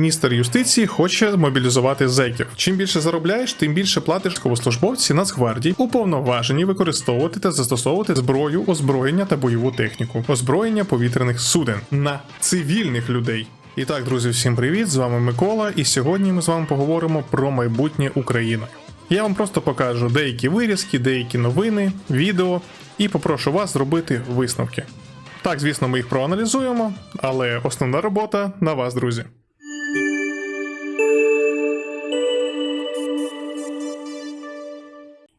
міністр юстиції хоче мобілізувати зеків. Чим більше заробляєш, тим більше платиш військовослужбовці Нацгвардії, уповноважені використовувати та застосовувати зброю, озброєння та бойову техніку, озброєння повітряних суден на цивільних людей. І так, друзі, всім привіт! З вами Микола, і сьогодні ми з вами поговоримо про майбутнє України. Я вам просто покажу деякі вирізки, деякі новини, відео і попрошу вас зробити висновки. Так, звісно, ми їх проаналізуємо, але основна робота на вас, друзі.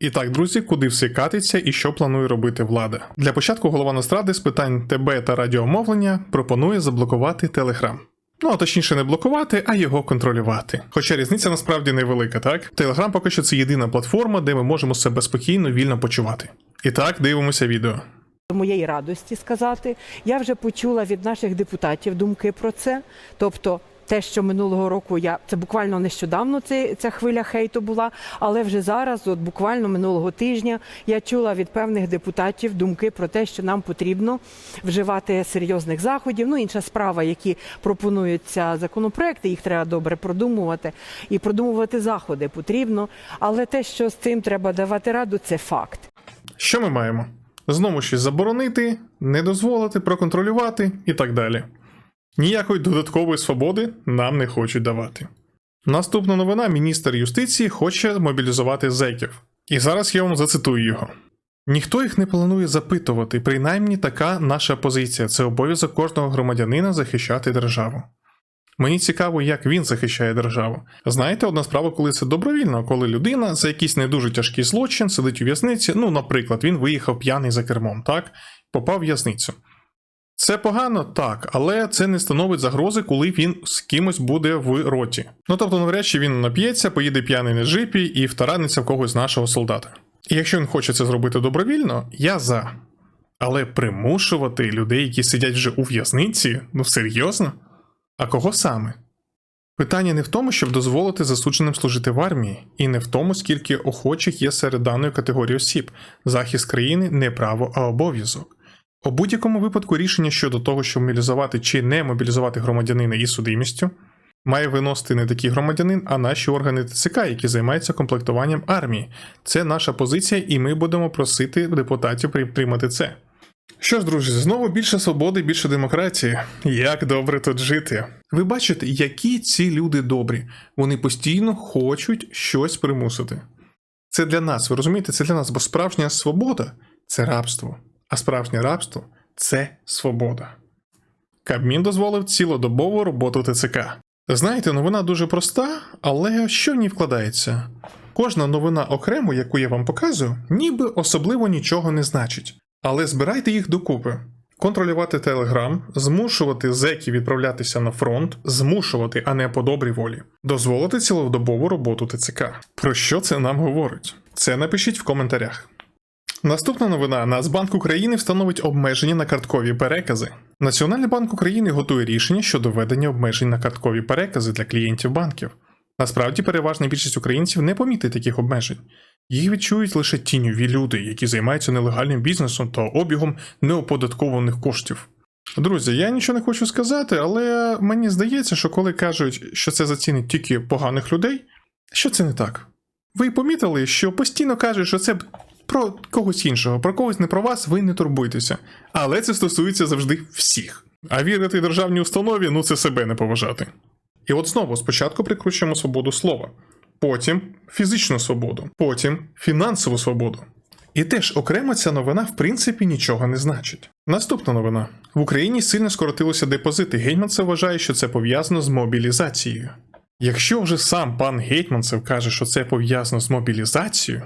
І так, друзі, куди все катиться і що планує робити влада? Для початку голова Нацради з питань ТБ та радіомовлення пропонує заблокувати Телеграм. Ну, а точніше, не блокувати, а його контролювати. Хоча різниця насправді невелика, так? Телеграм поки що це єдина платформа, де ми можемо себе спокійно, вільно почувати. І так, дивимося відео. До моєї радості сказати, я вже почула від наших депутатів думки про це. Тобто, те, що минулого року я це буквально нещодавно це, ця хвиля хейту була, але вже зараз, от буквально минулого тижня, я чула від певних депутатів думки про те, що нам потрібно вживати серйозних заходів. Ну, інша справа, які пропонуються законопроекти, їх треба добре продумувати і продумувати заходи потрібно. Але те, що з цим треба давати раду, це факт. Що ми маємо? Знову щось заборонити, не дозволити, проконтролювати і так далі. Ніякої додаткової свободи нам не хочуть давати. Наступна новина: міністр юстиції хоче мобілізувати зеків. І зараз я вам зацитую його. Ніхто їх не планує запитувати, принаймні така наша позиція це обов'язок кожного громадянина захищати державу. Мені цікаво, як він захищає державу. Знаєте, одна справа, коли це добровільно, коли людина за якийсь не дуже тяжкий злочин сидить у в'язниці. Ну, наприклад, він виїхав п'яний за кермом, так, попав в в'язницю. Це погано, так, але це не становить загрози, коли він з кимось буде в роті. Ну тобто, навряд чи він нап'ється, поїде п'яний на джипі і втараниться в когось з нашого солдата. І якщо він хоче це зробити добровільно, я за. Але примушувати людей, які сидять вже у в'язниці, ну серйозно? А кого саме? Питання не в тому, щоб дозволити засудженим служити в армії, і не в тому, скільки охочих є серед даної категорії осіб. Захист країни не право, а обов'язок. У будь-якому випадку рішення щодо того, щоб мобілізувати чи не мобілізувати громадянина із судимістю, має виносити не такий громадянин, а наші органи ТЦК, які займаються комплектуванням армії. Це наша позиція, і ми будемо просити депутатів приймати це. Що ж, друзі, знову більше свободи, більше демократії. Як добре тут жити. Ви бачите, які ці люди добрі. Вони постійно хочуть щось примусити. Це для нас, ви розумієте, це для нас, бо справжня свобода це рабство, а справжнє рабство це свобода. Кабмін дозволив цілодобову роботу ТЦК. Знаєте, новина дуже проста, але що в ній вкладається? Кожна новина окремо, яку я вам показую, ніби особливо нічого не значить. Але збирайте їх докупи. Контролювати Телеграм, змушувати зеків відправлятися на фронт, змушувати, а не по добрій волі, дозволити цілодобову роботу ТЦК. Про що це нам говорить? Це напишіть в коментарях. Наступна новина: Нацбанк України встановить обмеження на карткові перекази. Національний банк України готує рішення щодо введення обмежень на карткові перекази для клієнтів банків. Насправді, переважна більшість українців не помітить таких обмежень. Їх відчують лише тіньові люди, які займаються нелегальним бізнесом та обігом неоподаткованих коштів. Друзі, я нічого не хочу сказати, але мені здається, що коли кажуть, що це зацінить тільки поганих людей, що це не так. Ви помітили, що постійно кажуть, що це про когось іншого, про когось не про вас, ви не турбуйтеся. Але це стосується завжди всіх. А вірити державній установі ну це себе не поважати. І от знову спочатку прикручуємо свободу слова, потім фізичну свободу, потім фінансову свободу. І теж окремо ця новина в принципі нічого не значить. Наступна новина: в Україні сильно скоротилися депозити. Гетьманцев вважає, що це пов'язано з мобілізацією. Якщо вже сам пан Гетьманцев каже, що це пов'язано з мобілізацією,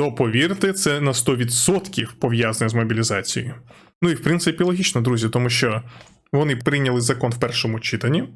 то повірте, це на 100% пов'язане з мобілізацією. Ну і в принципі логічно, друзі, тому що вони прийняли закон в першому читанні.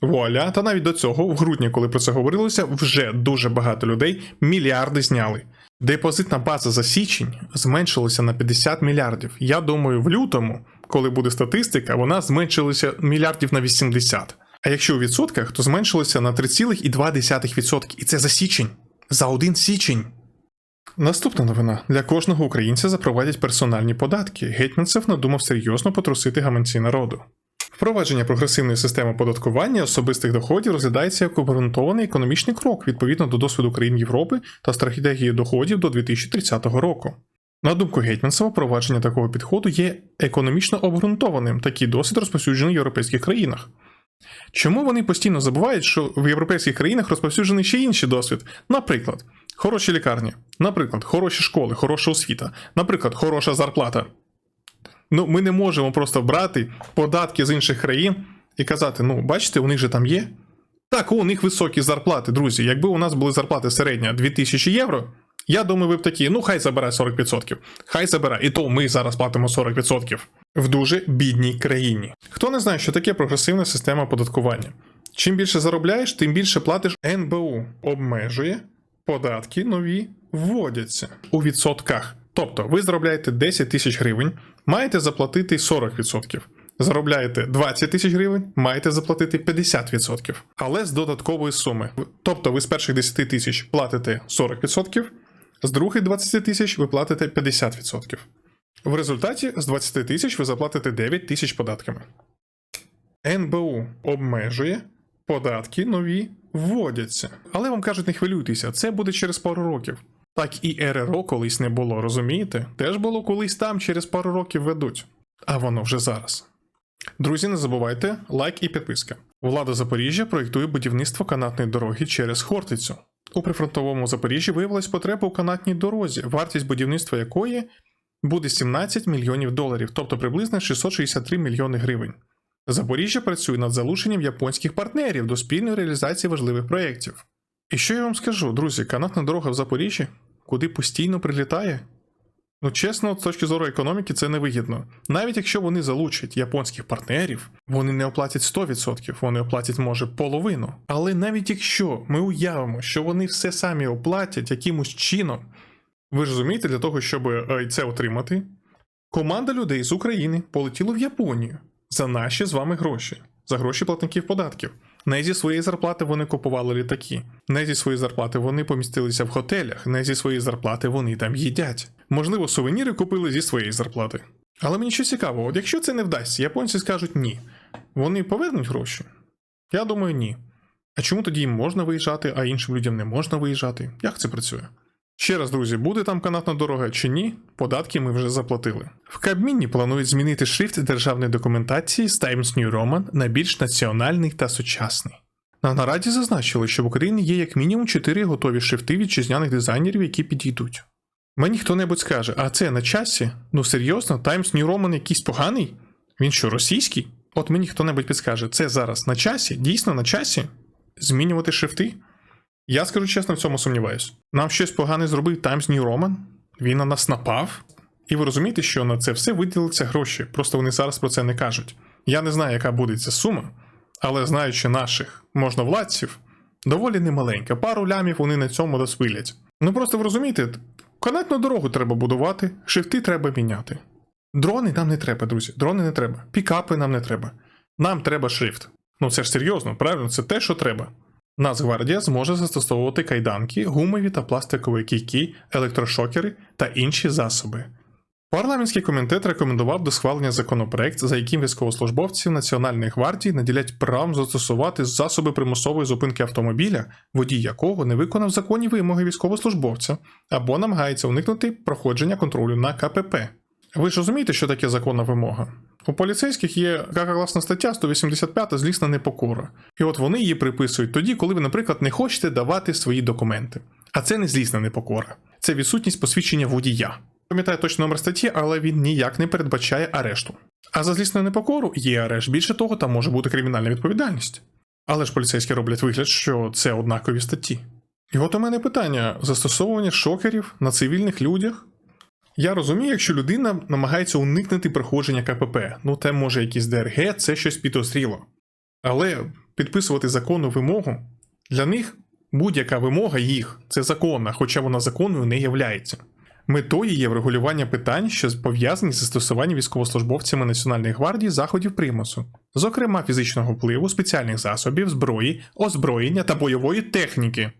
Вуаля, та навіть до цього, в грудні, коли про це говорилося, вже дуже багато людей мільярди зняли. Депозитна база за січень зменшилася на 50 мільярдів. Я думаю, в лютому, коли буде статистика, вона зменшилася мільярдів на 80. А якщо у відсотках, то зменшилося на 3,2%. І це за січень. За один січень. Наступна новина: для кожного українця запровадять персональні податки. Гетьманцев надумав серйозно потрусити гаманці народу. Впровадження прогресивної системи оподаткування особистих доходів розглядається як обґрунтований економічний крок відповідно до досвіду країн Європи та стратегії доходів до 2030 року. На думку Гетьманцева, впровадження такого підходу є економічно обґрунтованим. Такий досвід розповсюджений в європейських країнах. Чому вони постійно забувають, що в європейських країнах розповсюджений ще інший досвід? Наприклад, хороші лікарні, наприклад, хороші школи, хороша освіта, наприклад, хороша зарплата. Ну, ми не можемо просто брати податки з інших країн і казати: ну, бачите, у них же там є. Так, у них високі зарплати, друзі. Якби у нас були зарплати середня 2000 євро, я думаю, ви б такі, ну хай забирає 40%. Хай забирає. І то ми зараз платимо 40% в дуже бідній країні. Хто не знає, що таке прогресивна система оподаткування? Чим більше заробляєш, тим більше платиш НБУ. Обмежує, податки нові вводяться у відсотках. Тобто ви заробляєте 10 тисяч гривень, маєте заплатити 40%. Заробляєте 20 тисяч гривень, маєте заплатити 50%, але з додаткової суми. Тобто ви з перших 10 тисяч платите 40%, з других 20 тисяч ви платите 50%. В результаті з 20 тисяч ви заплатите 9 тисяч податками. НБУ обмежує, податки нові вводяться. Але вам кажуть, не хвилюйтеся, це буде через пару років. Так і РРО колись не було, розумієте? Теж було колись там, через пару років ведуть. А воно вже зараз. Друзі, не забувайте лайк і підписка. Влада Запоріжжя проєктує будівництво канатної дороги через Хортицю. У прифронтовому Запоріжжі виявилась потреба у канатній дорозі, вартість будівництва якої буде 17 мільйонів доларів, тобто приблизно 663 мільйони гривень. Запоріжжя працює над залученням японських партнерів до спільної реалізації важливих проєктів. І що я вам скажу, друзі, канатна дорога в Запоріжжі, куди постійно прилітає. Ну, чесно, з точки зору економіки, це невигідно. Навіть якщо вони залучать японських партнерів, вони не оплатять 100%, вони оплатять, може, половину. Але навіть якщо ми уявимо, що вони все самі оплатять якимось чином, ви ж розумієте, для того, щоб е, це отримати, команда людей з України полетіла в Японію за наші з вами гроші, за гроші платників податків. Не зі своєї зарплати вони купували літаки, не зі своєї зарплати вони помістилися в готелях, не зі своєї зарплати вони там їдять. Можливо, сувеніри купили зі своєї зарплати. Але мені що цікаво, от якщо це не вдасться, японці скажуть ні. Вони повернуть гроші? Я думаю, ні. А чому тоді їм можна виїжджати, а іншим людям не можна виїжджати? Як це працює? Ще раз, друзі, буде там канатна дорога чи ні, податки ми вже заплатили. В Кабміні планують змінити шрифт державної документації з Times New Roman на більш національний та сучасний. На нараді зазначили, що в Україні є як мінімум 4 готові шрифти вітчизняних дизайнерів, які підійдуть. Мені хто-небудь скаже, а це на часі? Ну серйозно, Times New Roman якийсь поганий? Він що, російський? От мені хто-небудь підскаже, це зараз на часі, дійсно на часі? Змінювати шрифти? Я скажу чесно, в цьому сумніваюсь. Нам щось погане зробив Times New Roman? Він на нас напав? І ви розумієте, що на це все виділиться гроші, просто вони зараз про це не кажуть. Я не знаю, яка буде ця сума, але знаючи наших можновладців, доволі немаленька. Пару лямів вони на цьому досвилять. Ну просто ви розумієте, канатну дорогу треба будувати, шифти треба міняти. Дрони нам не треба, друзі. Дрони не треба. Пікапи нам не треба. Нам треба шрифт. Ну це ж серйозно, правильно, це те, що треба. Нацгвардія зможе застосовувати кайданки, гумові та пластикові кійки, електрошокери та інші засоби. Парламентський комітет рекомендував до схвалення законопроект, за яким військовослужбовців Національної гвардії наділять правом застосувати засоби примусової зупинки автомобіля, водій якого не виконав законні вимоги військовослужбовця або намагається уникнути проходження контролю на КПП. Ви ж розумієте, що таке законна вимога? У поліцейських є така класна стаття 185 злісна непокора. І от вони її приписують тоді, коли ви, наприклад, не хочете давати свої документи. А це не злісна непокора, це відсутність посвідчення водія. Пам'ятаю точно номер статті, але він ніяк не передбачає арешту. А за злісну непокору є арешт. Більше того, там може бути кримінальна відповідальність. Але ж поліцейські роблять вигляд, що це однакові статті. І от у мене питання: застосовування шокерів на цивільних людях. Я розумію, якщо людина намагається уникнути проходження КПП, ну те може якийсь ДРГ, це щось підозріло. Але підписувати законну вимогу для них будь-яка вимога їх це законна, хоча вона законною не являється. Метою є врегулювання питань, що пов'язані з застосуванням військовослужбовцями Національної гвардії заходів примусу, зокрема фізичного впливу, спеціальних засобів, зброї, озброєння та бойової техніки.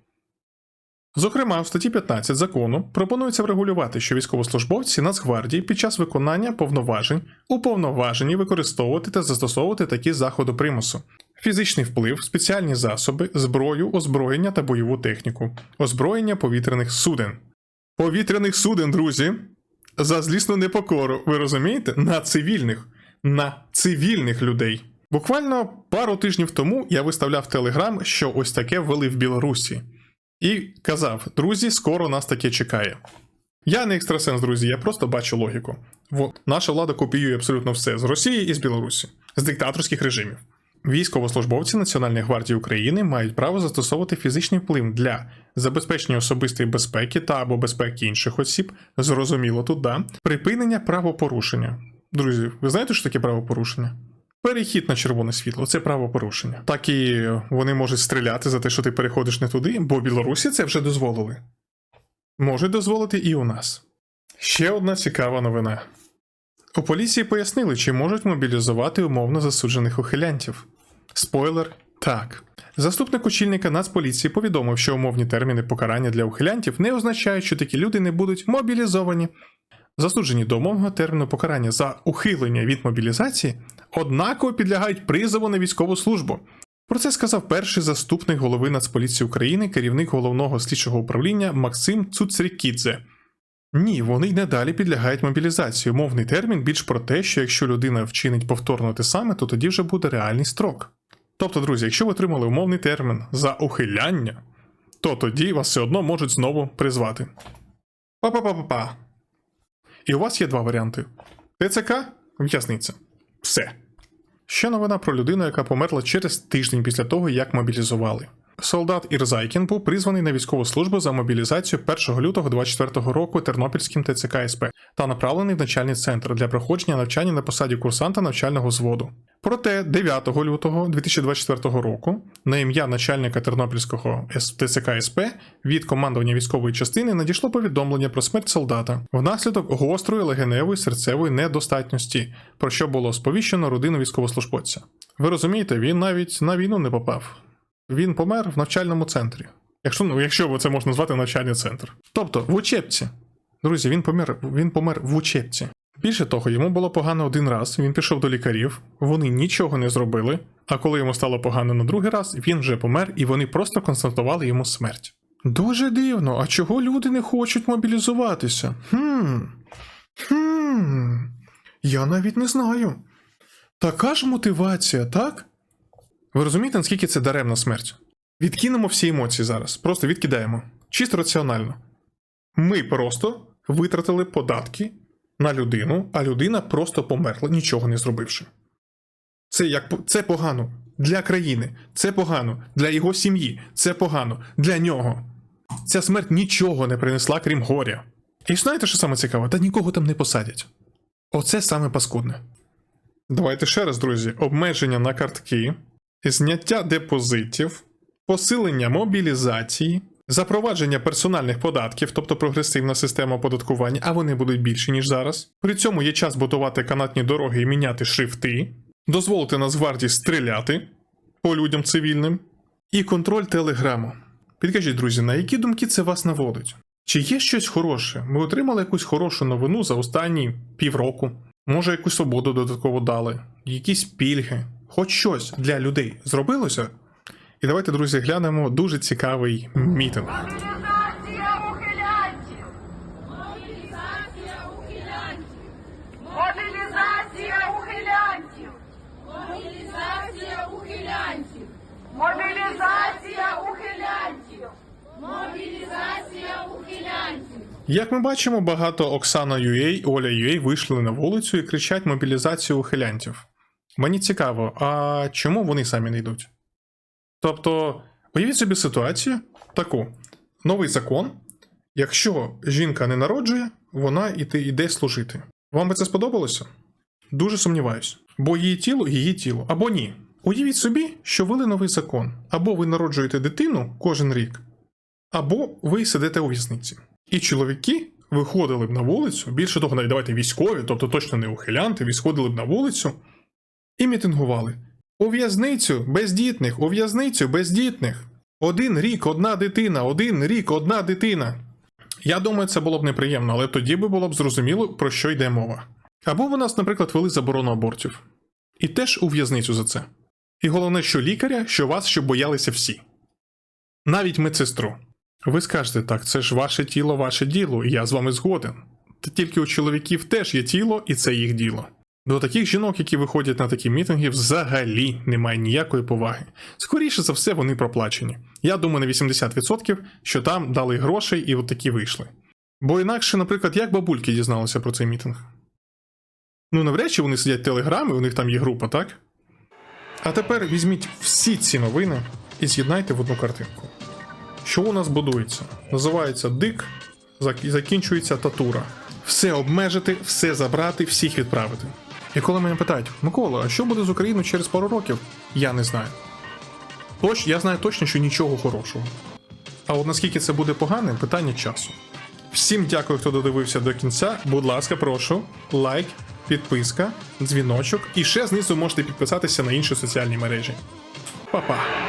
Зокрема, в статті 15 закону пропонується врегулювати, що військовослужбовці Нацгвардії під час виконання повноважень уповноважені використовувати та застосовувати такі заходи примусу: фізичний вплив, спеціальні засоби, зброю, озброєння та бойову техніку, озброєння повітряних суден. Повітряних суден, друзі, за злісну непокору, ви розумієте? На цивільних, на цивільних людей. Буквально пару тижнів тому я виставляв телеграм, що ось таке ввели в Білорусі. І казав: друзі, скоро нас таке чекає. Я не екстрасенс, друзі, я просто бачу логіку. От, наша влада копіює абсолютно все з Росії і з Білорусі, з диктаторських режимів. Військовослужбовці Національної гвардії України мають право застосовувати фізичний вплив для забезпечення особистої безпеки та або безпеки інших осіб, зрозуміло тут, да, припинення правопорушення. Друзі, ви знаєте, що таке правопорушення? Перехід на червоне світло це правопорушення. Так і вони можуть стріляти за те, що ти переходиш не туди, бо Білорусі це вже дозволили. Можуть дозволити і у нас. Ще одна цікава новина. У поліції пояснили, чи можуть мобілізувати умовно засуджених ухилянтів. Спойлер так. Заступник очільника Нацполіції повідомив, що умовні терміни покарання для ухилянтів не означають, що такі люди не будуть мобілізовані. Засуджені до умовного терміну покарання за ухилення від мобілізації однаково підлягають призову на військову службу. Про це сказав перший заступник голови Нацполіції України, керівник головного слідчого управління Максим Цуцрікідзе. Ні, вони й надалі підлягають мобілізації. Мовний термін більш про те, що якщо людина вчинить повторно те саме, то тоді вже буде реальний строк. Тобто, друзі, якщо ви отримали умовний термін за ухиляння, то тоді вас все одно можуть знову призвати. Па-па-па-па-па. І у вас є два варіанти: ТЦК, в'язниця. Все. Ще новина про людину, яка померла через тиждень після того, як мобілізували. Солдат Ірзайкін був призваний на військову службу за мобілізацію 1 лютого 24 року Тернопільським ТЦК СП та направлений в навчальний центр для проходження навчання на посаді курсанта навчального зводу. Проте 9 лютого 2024 року на ім'я начальника Тернопільського ТЦК СП від командування військової частини надійшло повідомлення про смерть солдата внаслідок гострої легеневої серцевої недостатності, про що було сповіщено родину військовослужбовця. Ви розумієте, він навіть на війну не попав. Він помер в навчальному центрі. Якщо, ну, якщо це можна назвати навчальний центр. Тобто в учебці. Друзі, він помер, він помер в учебці. Більше того, йому було погано один раз, він пішов до лікарів, вони нічого не зробили. А коли йому стало погано на другий раз, він вже помер, і вони просто констатували йому смерть. Дуже дивно, а чого люди не хочуть мобілізуватися? Хм. Хм. Я навіть не знаю. Така ж мотивація, так? Ви розумієте, наскільки це даремна смерть? Відкинемо всі емоції зараз, просто відкидаємо. Чисто раціонально. Ми просто витратили податки на людину, а людина просто померла, нічого не зробивши. Це як це погано для країни, це погано для його сім'ї, це погано для нього. Ця смерть нічого не принесла, крім горя. І знаєте, що саме цікаве? Та нікого там не посадять. Оце саме паскудне. Давайте ще раз, друзі: обмеження на картки, зняття депозитів, посилення мобілізації, запровадження персональних податків, тобто прогресивна система оподаткування, а вони будуть більші, ніж зараз. При цьому є час будувати канатні дороги і міняти шрифти, дозволити Нацгвардії стріляти по людям цивільним, і контроль телеграму. Підкажіть, друзі, на які думки це вас наводить? Чи є щось хороше? Ми отримали якусь хорошу новину за останні півроку. Може, якусь свободу додатково дали, якісь пільги, хоч щось для людей зробилося? І давайте, друзі, глянемо дуже цікавий мітинг. Як ми бачимо, багато Оксана UA, Оля UA вийшли на вулицю і кричать мобілізацію ухилянтів. Мені цікаво, а чому вони самі не йдуть? Тобто, уявіть собі ситуацію таку: новий закон. Якщо жінка не народжує, вона іде, йде служити. Вам би це сподобалося? Дуже сумніваюсь. Бо її тіло її тіло. Або ні. Уявіть собі, що ввели новий закон. Або ви народжуєте дитину кожен рік, або ви сидите у в'язниці. І чоловіки виходили б на вулицю, більше того, навіть давайте військові, тобто точно не ухилянти, виходили б на вулицю і мітингували. У в'язницю бездітних, у в'язницю бездітних. Один рік, одна дитина, один рік, одна дитина. Я думаю, це було б неприємно, але тоді би було б зрозуміло, про що йде мова. Або в нас, наприклад, вели заборону абортів. І теж у в'язницю за це. І головне, що лікаря, що вас, щоб боялися всі. Навіть медсестру. Ви скажете, так, це ж ваше тіло, ваше діло, і я з вами згоден. Та тільки у чоловіків теж є тіло, і це їх діло. До таких жінок, які виходять на такі мітинги, взагалі немає ніякої поваги. Скоріше за все, вони проплачені. Я думаю, на 80%, що там дали грошей і от такі вийшли. Бо інакше, наприклад, як бабульки дізналися про цей мітинг? Ну, навряд чи вони сидять в телеграмі, у них там є група, так? А тепер візьміть всі ці новини і з'єднайте в одну картинку. Що у нас будується? Називається дик, закінчується татура. Все обмежити, все забрати, всіх відправити. І коли мене питають, Микола, а що буде з Україною через пару років? Я не знаю. Тож я знаю точно, що нічого хорошого. А от наскільки це буде погане, питання часу. Всім дякую, хто додивився до кінця. Будь ласка, прошу, лайк, підписка, дзвіночок. І ще знизу можете підписатися на інші соціальні мережі. Па-па!